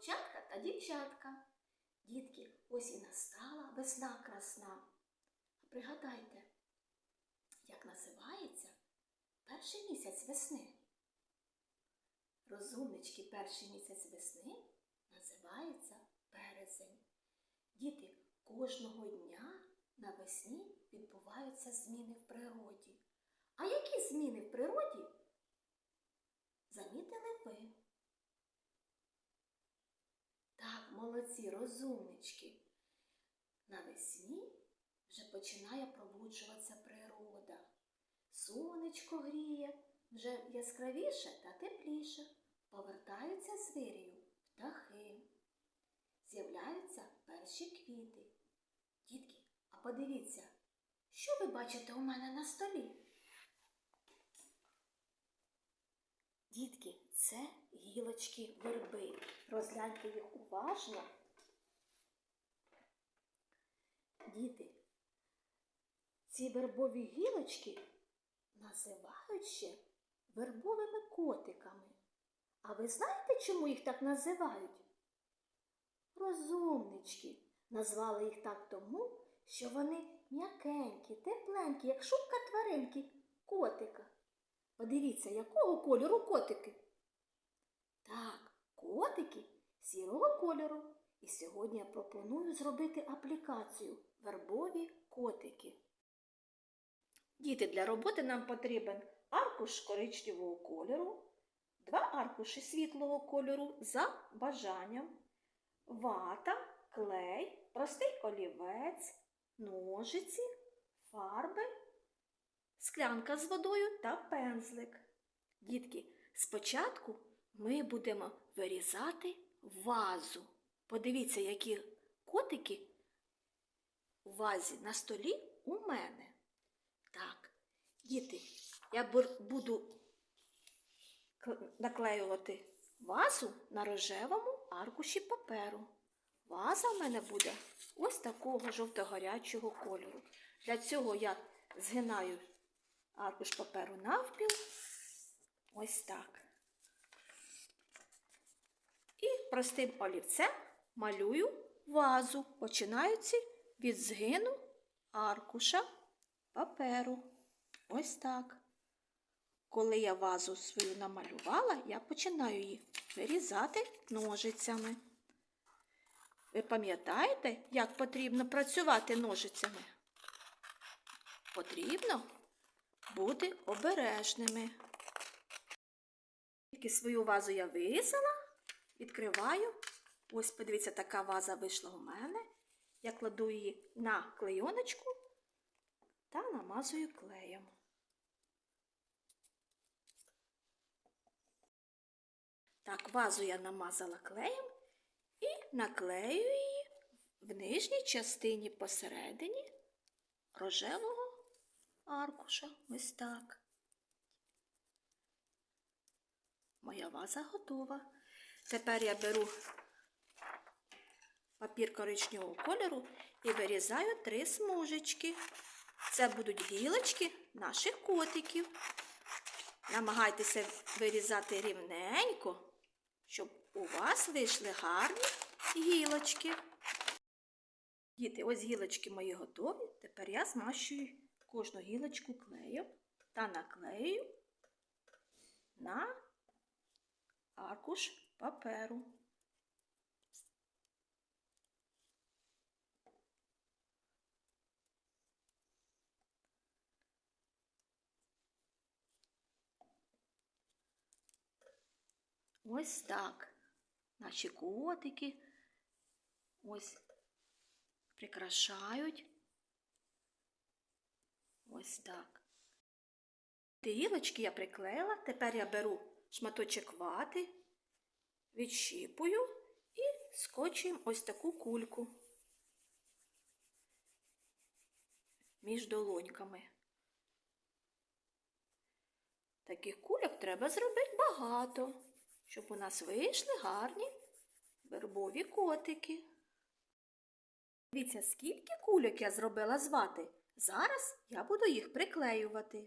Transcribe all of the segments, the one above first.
хлопчатка та дівчатка. Дітки, ось і настала весна красна. Пригадайте, як називається перший місяць весни. Розумнички, перший місяць весни називається березень. Діти, кожного дня навесні відбуваються зміни в природі. А які зміни в природі замітили ви? Так, молодці, розумнички. Навесні вже починає пробуджуватися природа. Сонечко гріє, вже яскравіше та тепліше. Повертаються з вирію птахи. З'являються перші квіти. Дітки, а подивіться, що ви бачите у мене на столі? Дітки, це гілочки верби. Розгляньте їх уважно. Діти, ці вербові гілочки називають ще вербовими котиками. А ви знаєте, чому їх так називають? Розумнички. Назвали їх так тому, що вони м'якенькі, тепленькі, як шубка тваринки, котика. Подивіться, якого кольору котики? Так, котики сірого кольору. І сьогодні я пропоную зробити аплікацію вербові котики. Діти, для роботи нам потрібен аркуш коричневого кольору, два аркуші світлого кольору за бажанням, вата, клей, простий олівець, ножиці, фарби, склянка з водою та пензлик. Дітки, спочатку ми будемо вирізати вазу. Подивіться, які котики у вазі на столі у мене. Так, діти, я буду наклеювати вазу на рожевому аркуші паперу. Ваза в мене буде ось такого жовто-гарячого кольору. Для цього я згинаю аркуш паперу навпіл. Ось так. І простим олівцем малюю вазу, починаючи від згину аркуша паперу. Ось так. Коли я вазу свою намалювала, я починаю її вирізати ножицями. Ви пам'ятаєте, як потрібно працювати ножицями? Потрібно бути обережними. Тільки свою вазу я вирізала, відкриваю. Ось, подивіться, така ваза вийшла у мене. Я кладу її на клейоночку та намазую клеєм. Так, вазу я намазала клеєм і наклею її в нижній частині посередині рожевого аркуша. Ось так. Моя ваза готова. Тепер я беру папір коричневого кольору і вирізаю три смужечки. Це будуть гілочки наших котиків. Намагайтеся вирізати рівненько, щоб у вас вийшли гарні гілочки. Діти, ось гілочки мої готові. Тепер я змащую кожну гілочку клеєм та наклею на аркуш паперу. Ось так. Наші котики ось прикрашають. Ось так. Ті я приклеїла, тепер я беру шматочок вати, відщіпую і скочуємо ось таку кульку між долоньками. Таких кульок треба зробити багато, щоб у нас вийшли гарні вербові котики. Дивіться, скільки кульок я зробила з вати. Зараз я буду їх приклеювати.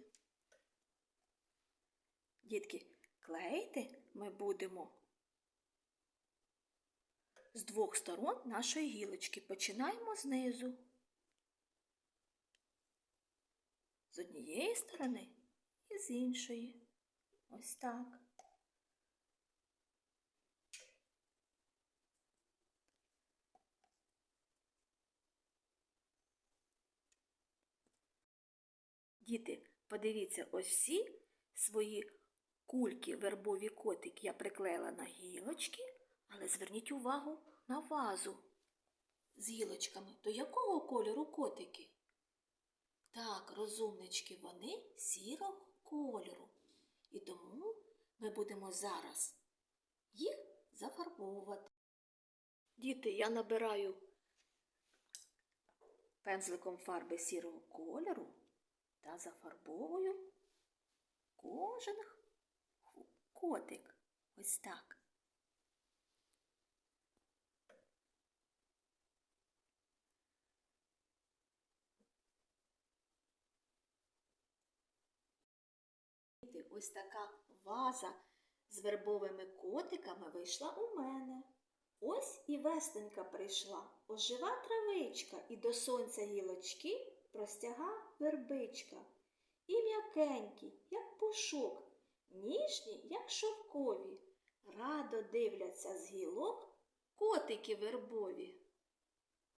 Дітки, клеїти ми будемо з двох сторон нашої гілочки. Починаємо знизу. З однієї сторони і з іншої. Ось так. Діти, подивіться, ось всі свої кульки, вербові котики я приклеїла на гілочки, але зверніть увагу на вазу з гілочками. До якого кольору котики? Так, розумнички, вони сірого кольору. І тому ми будемо зараз їх зафарбовувати. Діти, я набираю пензликом фарби сірого кольору та зафарбовую кожен котик. Ось так. Діти, Ось така ваза з вербовими котиками вийшла у мене. Ось і весненька прийшла, ожива травичка, і до сонця гілочки простяга вербичка. І м'якенькі, як пушок, ніжні, як шовкові, радо дивляться з гілок котики вербові.